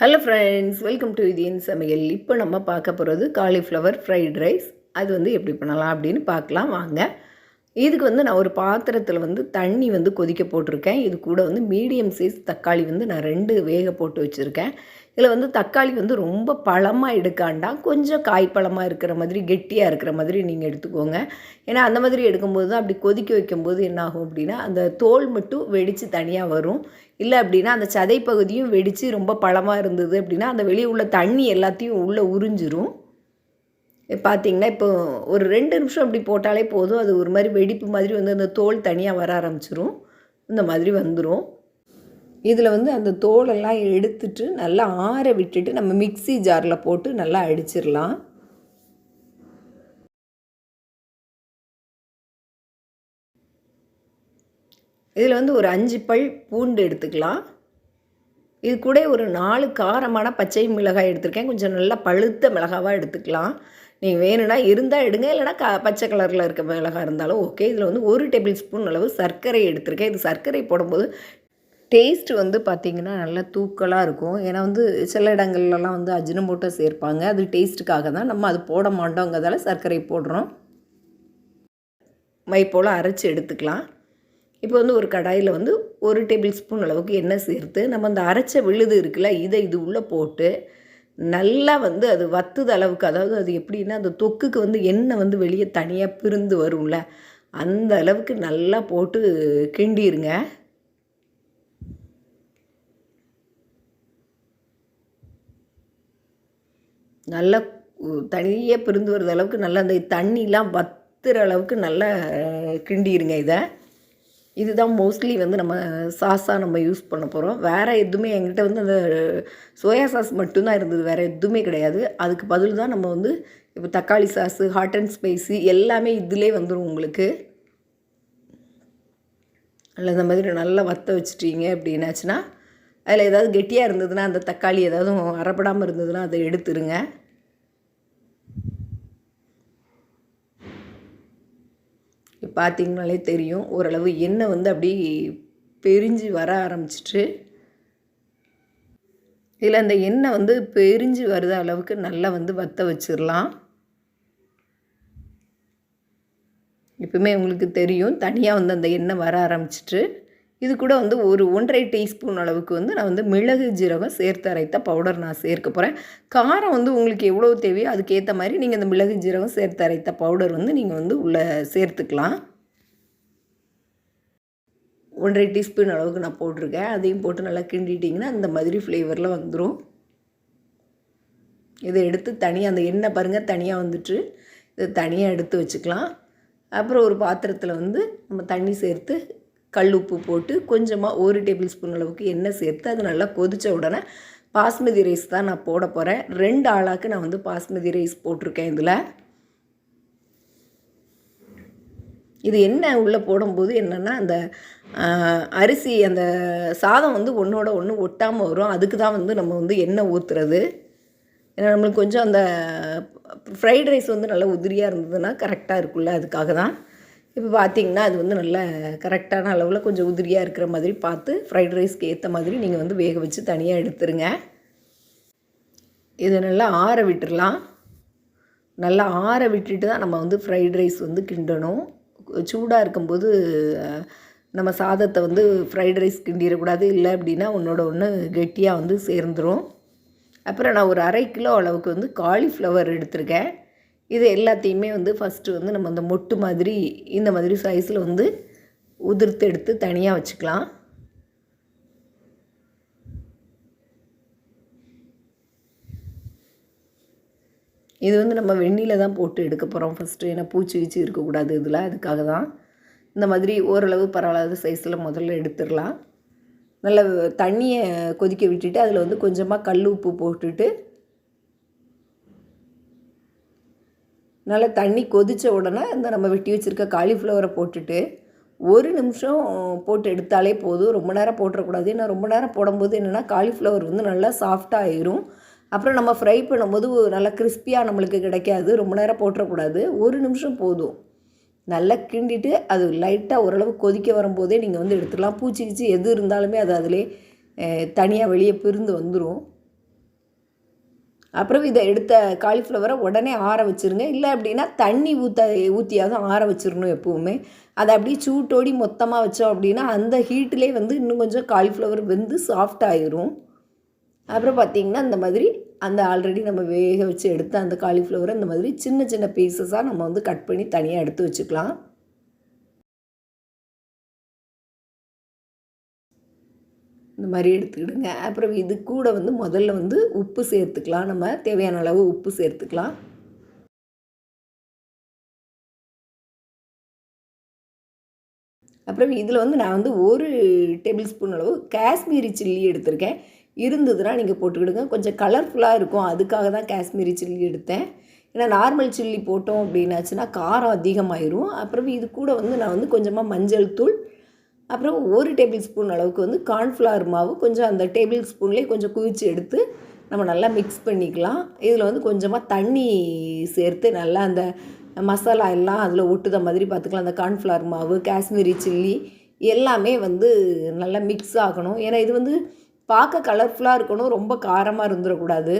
Hello friends welcome to Indian சமையல் இப்போ நம்ம பார்க்க போகிறது காலிஃப்ளவர் ஃப்ரைட் ரைஸ் அது வந்து எப்படி பண்ணலாம் அப்படின்னு பார்க்கலாம். வாங்க. இதுக்கு வந்து நான் ஒரு பாத்திரத்தில் வந்து தண்ணி வந்து கொதிக்க போட்டிருக்கேன். இது கூட வந்து மீடியம் சைஸ் தக்காளி வந்து நான் ரெண்டு வேக போட்டு வச்சுருக்கேன். இதில் வந்து தக்காளி வந்து ரொம்ப பழமாக எடுக்காண்டாம் கொஞ்சம் காய்ப்பழமாக இருக்கிற மாதிரி கெட்டியாக இருக்கிற மாதிரி நீங்கள் எடுத்துக்கோங்க. ஏன்னா அந்த மாதிரி எடுக்கும்போது தான் அப்படி கொதிக்க வைக்கும்போது என்னாகும் அப்படின்னா அந்த தோல் மட்டும் வெடித்து தனியாக வரும். இல்லை அப்படின்னா அந்த சதை பகுதியும் வெடித்து ரொம்ப பழமாக இருந்தது அப்படின்னா அந்த வெளியே உள்ள தண்ணி எல்லாத்தையும் உள்ளே உறிஞ்சிரும். பார்த்தீங்கன்னா இப்போ ஒரு ரெண்டு நிமிஷம் அப்படி போட்டாலே போதும். அது ஒரு மாதிரி வெடிப்பு மாதிரி வந்து அந்த தோல் தனியாக வர ஆரம்பிச்சிரும். இந்த மாதிரி வந்துடும் இதில் வந்து அந்த தோலெல்லாம் எடுத்துட்டு நல்லா ஆற விட்டுட்டு நம்ம மிக்ஸி ஜாரில் போட்டு நல்லா அடிச்சிடலாம். இதில் வந்து ஒரு அஞ்சு பல் பூண்டு எடுத்துக்கலாம். இது கூட ஒரு நாலு காரமான பச்சை மிளகாய் எடுத்திருக்கேன். கொஞ்சம் நல்லா பழுத்த மிளகாவாக எடுத்துக்கலாம். நீங்கள் வேணும்னா இருந்தால் எடுங்க இல்லைனா க பச்சை கலரில் இருக்க மிளகாய் இருந்தாலும் ஓகே. இதில் வந்து ஒரு டேபிள் ஸ்பூன் அளவு சர்க்கரை எடுத்திருக்கேன். இது சர்க்கரை போடும்போது டேஸ்ட் வந்து பார்த்திங்கன்னா நல்லா தூக்கலாக இருக்கும். ஏன்னா வந்து சில இடங்கள்லலாம் வந்து அஜினமோட்டோ சேர்ப்பாங்க. அது டேஸ்ட்டுக்காக தான் நம்ம அது போட மாட்டோங்கிறதால சர்க்கரை போடுறோம். மை போல் அரைச்சி எடுத்துக்கலாம். இப்போ வந்து ஒரு கடாயில் வந்து ஒரு டேபிள் ஸ்பூன் அளவுக்கு எண்ணெய் சேர்த்து நம்ம அந்த அரைச்ச விழுது இருக்குல்ல இதை இது உள்ளே போட்டு நல்லா வந்து அது வத்துது அளவுக்கு அதாவது அது எப்படின்னா அந்த தொக்குக்கு வந்து எண்ணெய் வந்து வெளியே தனியாக பிரிந்து வரும்ல அந்த அளவுக்கு நல்லா போட்டு கிண்டிருங்க. நல்லா தனியாக பிரிந்து வர்ற அளவுக்கு நல்லா அந்த தண்ணிலாம் வத்துற அளவுக்கு நல்லா கிண்டிருங்க இதை. இதுதான் மோஸ்ட்லி வந்து நம்ம சாஸாக நம்ம யூஸ் பண்ண போகிறோம் வேறு எதுவுமே எங்கிட்ட வந்து அந்த சோயா சாஸ் மட்டும்தான் இருந்தது. வேறு எதுவுமே கிடையாது. அதுக்கு பதில் தான் நம்ம வந்து இப்போ தக்காளி சாஸு ஹாட் அண்ட் ஸ்பைஸி எல்லாமே இதிலே வந்துடும் உங்களுக்கு. அதில் இந்த மாதிரி நல்லா வற்ற வச்சுட்டீங்க அப்படின்னாச்சுன்னா அதில் ஏதாவது கெட்டியாக இருந்ததுன்னா அந்த தக்காளி ஏதாவது அறப்படாமல் இருந்ததுன்னா அதை எடுத்துருங்க. பார்த்திங்கனாலே தெரியும். ஓரளவு எண்ணெய் வந்து அப்படி பெரிஞ்சு வர ஆரம்பிச்சிட்டு இதில் அந்த எண்ணெய் வந்து பெரிஞ்சு வருத அளவுக்கு நல்லா வந்து வற்ற வச்சிடலாம் எப்பவுமே உங்களுக்கு தெரியும். தனியாக வந்து அந்த எண்ணெய் வர ஆரம்பிச்சிட்டு இது கூட வந்து ஒரு ஒன்றரை டீஸ்பூன் அளவுக்கு வந்து நான் வந்து மிளகு ஜீரகம் சேர்த்து அரைத்த பவுடர் நான் சேர்க்க போகிறேன் காரம் வந்து உங்களுக்கு எவ்வளோ தேவையோ அதுக்கேற்ற மாதிரி நீங்கள் இந்த மிளகு ஜீரகம் சேர்த்து அரைத்த பவுடர் வந்து நீங்கள் வந்து உள்ளே சேர்த்துக்கலாம். ஒன்றரை டீஸ்பூன் அளவுக்கு நான் போட்டிருக்கேன். அதையும் போட்டு நல்லா கிண்டிட்டிங்கன்னா அந்த மாதிரி ஃப்ளேவரில் வந்துடும் இதை எடுத்து தனியாக அந்த எண்ணெய் பாருங்கள் தனியாக வந்துட்டு இதை தனியாக எடுத்து வச்சுக்கலாம். அப்புறம் ஒரு பாத்திரத்தில் வந்து நம்ம தண்ணி சேர்த்து கல் உப்பு போட்டு கொஞ்சமாக ஒரு டேபிள் ஸ்பூன் அளவுக்கு எண்ணெய் சேர்த்து அது நல்லா கொதித்த உடனே பாஸ்மதி ரைஸ் தான் நான் போட போகிறேன் ரெண்டு ஆளாக்கு நான் வந்து பாஸ்மதி ரைஸ் போட்டிருக்கேன் இதில். இது என்ன உள்ளே போடும்போது என்னென்னா அந்த அரிசி அந்த சாதம் வந்து ஒன்றோட ஒன்று ஒட்டாமல் வரும். அதுக்கு தான் வந்து நம்ம வந்து எண்ணெய் ஊற்றுறது ஏன்னா நம்மளுக்கு கொஞ்சம் அந்த ஃப்ரைட் ரைஸ் வந்து நல்லா உதிரியாக இருந்ததுன்னா கரெக்டாக இருக்குல்ல அதுக்காக தான். இப்போ பார்த்திங்கன்னா அது வந்து நல்ல கரெக்டான அளவில் கொஞ்சம் உதிரியாக இருக்கிற மாதிரி பார்த்து ஃப்ரைட் ரைஸ்க்கு ஏற்ற மாதிரி நீங்கள் வந்து வேக வச்சு தனியாக எடுத்துருங்க. இதை நல்லா ஆற விட்டுடலாம் நல்லா ஆற விட்டுட்டு தான் நம்ம வந்து ஃப்ரைட் ரைஸ் வந்து கிண்டணும். சூடாக இருக்கும்போது நம்ம சாதத்தை வந்து ஃப்ரைட் ரைஸ் கிண்டிடக்கூடாது. இல்லை அப்படின்னா ஒன்றோட ஒன்று கெட்டியாக வந்து சேர்ந்துடும் அப்புறம் நான் ஒரு அரை கிலோ அளவுக்கு வந்து காலிஃப்ளவர் எடுத்திருக்கேன். இது எல்லாத்தையுமே வந்து ஃபஸ்ட்டு வந்து நம்ம அந்த மொட்டு மாதிரி இந்த மாதிரி சைஸில் வந்து உதிர்த்து எடுத்து தனியாக வச்சுக்கலாம். இது வந்து நம்ம வெந்நியில் தான் போட்டு எடுக்க போகிறோம் ஃபஸ்ட்டு ஏன்னா பூச்சி வச்சு இருக்கக்கூடாது இதில் அதுக்காக தான். இந்த மாதிரி ஓரளவு பரவாயில்லாத சைஸில் முதல்ல எடுத்துடலாம். நல்ல தண்ணியை கொதிக்க விட்டுட்டு அதில் வந்து கொஞ்சமாக கல் உப்பு போட்டுட்டு நல்லா தண்ணி கொதித்த உடனே இந்த நம்ம வெட்டி வச்சுருக்க காலிஃப்ளவரை போட்டுட்டு ஒரு நிமிஷம் போட்டு எடுத்தாலே போதும். ரொம்ப நேரம் போட்டுறக்கூடாது. ஏன்னா ரொம்ப நேரம் போடும்போது என்னென்னா காலிஃப்ளவர் வந்து நல்லா சாஃப்டாக ஆயிரும். அப்புறம் நம்ம ஃப்ரை பண்ணும்போது நல்லா கிறிஸ்பியாக நம்மளுக்கு கிடைக்காது. ரொம்ப நேரம் போட்டுறக்கூடாது. ஒரு நிமிஷம் போதும். நல்லா கிண்டிட்டு அது லைட்டாக ஓரளவு கொதிக்க வரும்போதே நீங்கள் வந்து எடுத்துடலாம். பூச்சி கிச்சி எது இருந்தாலுமே அது அதிலே தனியாக வெளியே பிரிந்து வந்துடும் அப்புறம் இதை எடுத்த காலிஃப்ளவரை உடனே ஆற வச்சுருங்க. இல்லை அப்படின்னா தண்ணி ஊற்ற ஊற்றியாவது ஆற வச்சிடணும் எப்போவுமே. அதை அப்படியே சூட்டோடி மொத்தமாக வச்சோம் அப்படின்னா அந்த ஹீட்டிலே வந்து இன்னும் கொஞ்சம் காலிஃப்ளவர் வெந்து சாஃப்ட் ஆயிரும். அப்புறம் பார்த்திங்கன்னா இந்த மாதிரி அந்த ஆல்ரெடி நம்ம வேக வச்சு எடுத்த அந்த காலிஃப்ளவரை இந்த மாதிரி சின்ன சின்ன பீசஸாக நம்ம வந்து கட் பண்ணி தனியாக எடுத்து வச்சுக்கலாம். இந்த மாதிரி எடுத்துக்கிடுங்க. அப்புறம் இது கூட வந்து முதல்ல வந்து உப்பு சேர்த்துக்கலாம். நம்ம தேவையான அளவு உப்பு சேர்த்துக்கலாம். அப்புறம் இதில் வந்து நான் வந்து ஒரு டேபிள் ஸ்பூன் அளவு காஷ்மீரி சில்லி எடுத்திருக்கேன். இருந்ததுன்னா நீங்கள் போட்டுக்கிடுங்க. கொஞ்சம் கலர்ஃபுல்லாக இருக்கும். அதுக்காக தான் காஷ்மீரி சில்லி எடுத்தேன். ஏன்னா நார்மல் சில்லி போட்டோம் அப்படின்னாச்சுன்னா காரம் அதிகமாயிரும். அப்புறம் இது கூட வந்து நான் வந்து கொஞ்சமாக மஞ்சள் தூள் அப்புறம் ஒரு டேபிள் ஸ்பூன் அளவுக்கு வந்து கார்ன்ஃப்ளவர் மாவு கொஞ்சம் அந்த டேபிள் ஸ்பூன்லேயே கொஞ்சம் குவிச்சு எடுத்து நம்ம நல்லா மிக்ஸ் பண்ணிக்கலாம். இதில் வந்து கொஞ்சமாக தண்ணி சேர்த்து நல்லா அந்த மசாலா எல்லாம் அதில் ஒட்டுத மாதிரி பார்த்துக்கலாம் அந்த கார்ன்ஃப்ளவர் மாவு காஷ்மீரி சில்லி எல்லாமே வந்து நல்லா மிக்ஸ் ஆகணும். ஏன்னா இது வந்து பார்க்க கலர்ஃபுல்லாக இருக்கணும் ரொம்ப காரமாக இருந்துடக்கூடாது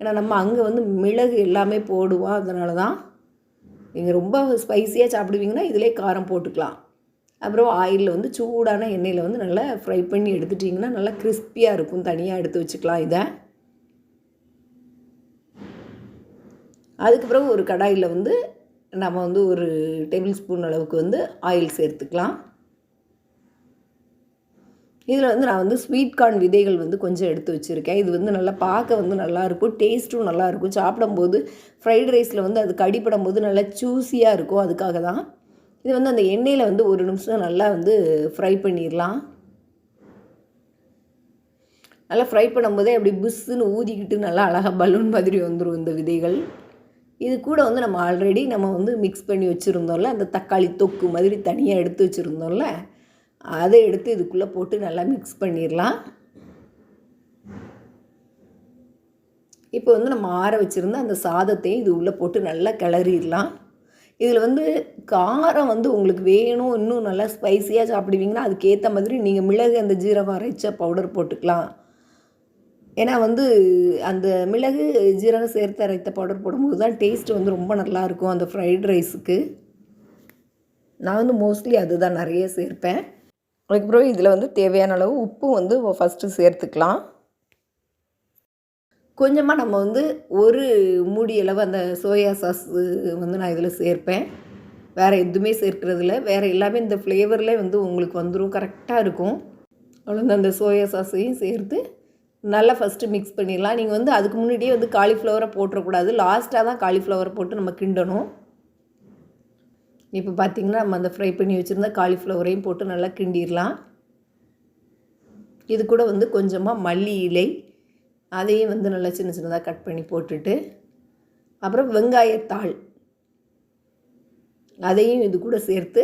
ஏன்னா நம்ம அங்கே வந்து மிளகு எல்லாமே போடுவோம். அதனால தான் நீங்கள் ரொம்ப ஸ்பைஸியாக சாப்பிடுவீங்கன்னா இதிலே காரம் போட்டுக்கலாம். அப்புறம் ஆயிலில் வந்து சூடான எண்ணெயில் வந்து நல்லா ஃப்ரை பண்ணி எடுத்துட்டிங்கன்னா நல்லா கிறிஸ்பியாக இருக்கும். தனியாக எடுத்து வச்சுக்கலாம் இதை. அதுக்கப்புறம் ஒரு கடாயில் வந்து நம்ம வந்து ஒரு டேபிள் ஸ்பூன் அளவுக்கு வந்து ஆயில் சேர்த்துக்கலாம். இதில் வந்து நான் வந்து ஸ்வீட் கார்ன் விதைகள் வந்து கொஞ்சம் எடுத்து வச்சுருக்கேன். இது வந்து நல்லா பார்க்க வந்து நல்லாயிருக்கும் டேஸ்ட்டும் நல்லாயிருக்கும் சாப்பிடும்போது ஃப்ரைட் ரைஸில் வந்து அது கடிப்படும் போது நல்லா ஜூஸியாக இருக்கும். அதுக்காக தான் இது வந்து அந்த எண்ணெயில் வந்து ஒரு நிமிஷம் நல்லா வந்து ஃப்ரை பண்ணிடலாம் நல்லா ஃப்ரை பண்ணும்போதே அப்படி புஷ்ஷுன்னு ஊதிக்கிட்டு நல்லா அழகாக பலூன் மாதிரி வந்துடும் இந்த விதைகள். இது கூட வந்து நம்ம ஆல்ரெடி நம்ம வந்து மிக்ஸ் பண்ணி வச்சுருந்தோம்ல அந்த தக்காளி தொக்கு மாதிரி தனியாக எடுத்து வச்சுருந்தோம்ல அதை எடுத்து இதுக்குள்ளே போட்டு நல்லா மிக்ஸ் பண்ணிடலாம் இப்போ வந்து நம்ம ஆற வச்சுருந்த அந்த சாதத்தையும் இது உள்ளே போட்டு நல்லா கிளறிடலாம் இதில் வந்து காரம் வந்து உங்களுக்கு வேணும் இன்னும் நல்லா ஸ்பைஸியாக சாப்பிடுவீங்கன்னா அதுக்கேற்ற மாதிரி நீங்கள் மிளகு அந்த ஜீரகம் அரைச்ச பவுடர் போட்டுக்கலாம். ஏன்னா வந்து அந்த மிளகு ஜீரகம் சேர்த்து அரைத்த பவுடர் போடும்போது தான் டேஸ்ட் வந்து ரொம்ப நல்லாயிருக்கும் அந்த ஃப்ரைட் ரைஸுக்கு நான் வந்து மோஸ்ட்லி அதுதான் நிறைய சேர்ப்பேன். அதுக்கப்புறம் இதில் வந்து தேவையான அளவு உப்பு வந்து ஃபஸ்ட்டு சேர்த்துக்கலாம். கொஞ்சமாக நம்ம வந்து ஒரு மூடியளவு அந்த சோயா சாஸ் வந்து நான் இதில் சேர்ப்பேன். வேறு எதுவுமே சேர்க்குறதில்ல. வேறு எல்லாமே இந்த ஃப்ளேவரில் வந்து உங்களுக்கு வந்துடும் கரெக்டாக இருக்கும். அவ்வளோ அந்த சோயா சாஸையும் சேர்த்து நல்லா ஃபஸ்ட்டு மிக்ஸ் பண்ணிடலாம். நீங்கள் வந்து அதுக்கு முன்னாடியே வந்து காலிஃப்ளவரை போட்டுறக்கூடாது. லாஸ்ட்டாக தான் காலிஃப்ளவரை போட்டு நம்ம கிண்டணும். இப்போ பார்த்திங்கன்னா நம்ம அந்த ஃப்ரை பண்ணி வச்சுருந்தா காலிஃப்ளவரையும் போட்டு நல்லா கிண்டிடலாம். இது கூட வந்து கொஞ்சமாக மல்லி இலை அதையும் வந்து நல்லா சின்ன சின்னதாக கட் பண்ணி போட்டுட்டு அப்புறம் வெங்காயத்தாள். அதையும் இது கூட சேர்த்து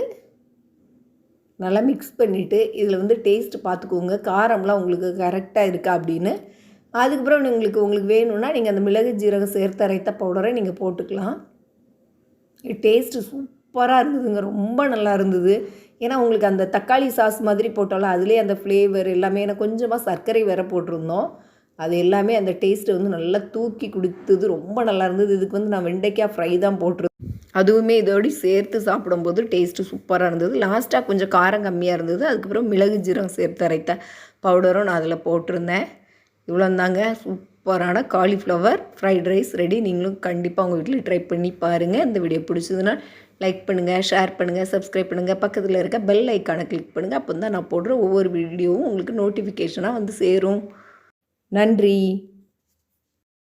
நல்லா மிக்ஸ் பண்ணிவிட்டு இதில் வந்து டேஸ்ட் பார்த்துக்கோங்க காரம்லாம் உங்களுக்கு கரெக்டாக இருக்கா அப்படின்னு. அதுக்கப்புறம் உங்களுக்கு உங்களுக்கு வேணும்னா நீங்கள் அந்த மிளகு ஜீரகம் சேர்த்து அரைத்த பவுடரை நீங்கள் போட்டுக்கலாம் டேஸ்ட்டு சூப்பராக இருந்ததுங்க. ரொம்ப நல்லா இருந்தது. ஏன்னா உங்களுக்கு அந்த தக்காளி சாஸ் மாதிரி போட்டாலும் அதுலேயே அந்த ஃப்ளேவர் எல்லாமே ஏன்னா கொஞ்சமாக சர்க்கரை வேறு போட்டிருந்தோம். அது எல்லாமே அந்த டேஸ்ட்டை வந்து நல்லா தூக்கி கொடுத்தது ரொம்ப நல்லா இருந்தது. இதுக்கு வந்து நான் வெண்டைக்காய் ஃப்ரை தான் போட்டிருந்தேன். அதுவுமே இதோடு சேர்த்து சாப்பிடும்போது டேஸ்ட்டு சூப்பராக இருந்தது. லாஸ்ட்டாக கொஞ்சம் காரம் கம்மியாக இருந்தது. அதுக்கப்புறம் மிளகு ஜீரகம் சேர்த்து அரைத்த பவுடரும் நான் அதில் போட்டிருந்தேன். இவ்வளோ தாங்க சூப்பரான காலிஃப்ளவர் ஃப்ரைட் ரைஸ் ரெடி நீங்களும் கண்டிப்பாக உங்கள் வீட்டில் ட்ரை பண்ணி பாருங்கள் இந்த வீடியோ பிடிச்சதுன்னா லைக் பண்ணுங்கள் ஷேர் பண்ணுங்கள் சப்ஸ்கிரைப் பண்ணுங்கள் பக்கத்தில் இருக்க பெல் ஐக்கானை கிளிக் பண்ணுங்கள் அப்போ தான் நான் போடுற ஒவ்வொரு வீடியோவும் உங்களுக்கு நோட்டிஃபிகேஷனாக வந்து சேரும். நன்றி.